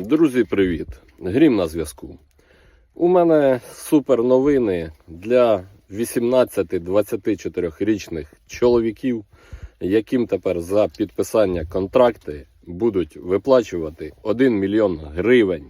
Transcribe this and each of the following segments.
Друзі, привіт! Грім на зв'язку. У мене супер новини для 18-24-річних чоловіків, яким тепер за підписання контракти будуть виплачувати 1 мільйон гривень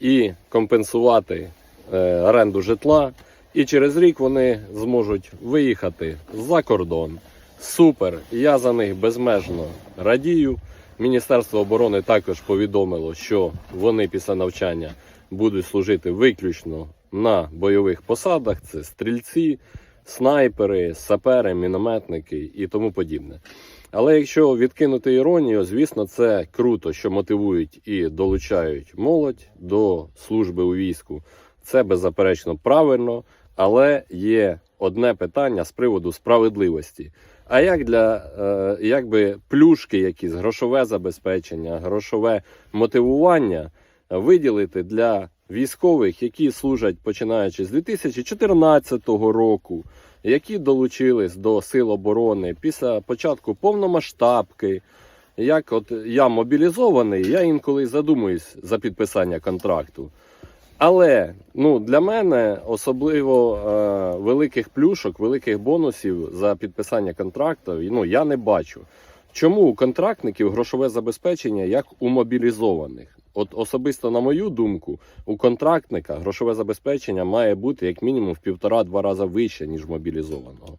і компенсувати е, оренду житла. І через рік вони зможуть виїхати за кордон. Супер! Я за них безмежно радію. Міністерство оборони також повідомило, що вони після навчання будуть служити виключно на бойових посадах: це стрільці, снайпери, сапери, мінометники і тому подібне. Але якщо відкинути іронію, звісно, це круто, що мотивують і долучають молодь до служби у війську. Це беззаперечно правильно, але є одне питання з приводу справедливості. А як для е, якби плюшки, якісь грошове забезпечення, грошове мотивування виділити для військових, які служать починаючи з 2014 року, які долучились до сил оборони після початку повномасштабки. Як от я мобілізований, я інколи задумуюсь за підписання контракту. Але ну, для мене особливо е, великих плюшок, великих бонусів за підписання контракту ну, я не бачу. Чому у контрактників грошове забезпечення як у мобілізованих? От особисто на мою думку, у контрактника грошове забезпечення має бути як мінімум в півтора-два рази вище, ніж мобілізованого.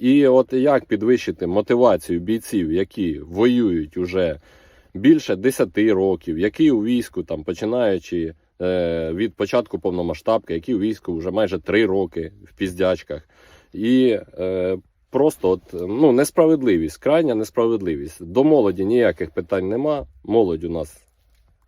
І от як підвищити мотивацію бійців, які воюють уже більше 10 років, які у війську, там починаючи від початку повномасштабки, які у війську вже майже 3 роки в піздячках. І е, просто от, ну, несправедливість, крайня несправедливість. До молоді ніяких питань нема. Молодь у нас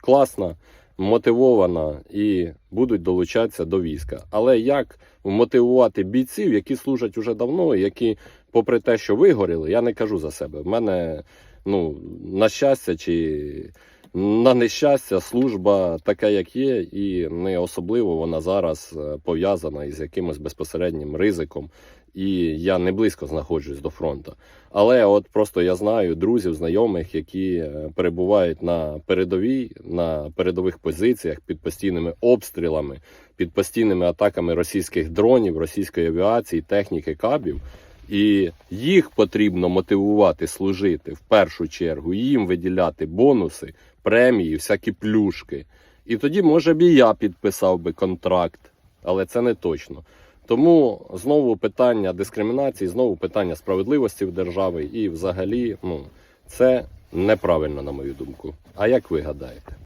класна, мотивована і будуть долучатися до війська. Але як мотивувати бійців, які служать уже давно, які, попри те, що вигоріли, я не кажу за себе. В мене, ну, на щастя чи на нещастя, служба така, як є, і не особливо вона зараз е, пов'язана із якимось безпосереднім ризиком. І я не близько знаходжусь до фронту. Але от просто я знаю друзів, знайомих, які е, перебувають на передовій, на передових позиціях під постійними обстрілами, під постійними атаками російських дронів, російської авіації, техніки кабів. І їх потрібно мотивувати служити в першу чергу, їм виділяти бонуси, премії, всякі плюшки. І тоді, може б і я підписав би контракт, але це не точно. Тому знову питання дискримінації, знову питання справедливості в державі, і взагалі, ну це неправильно, на мою думку. А як ви гадаєте?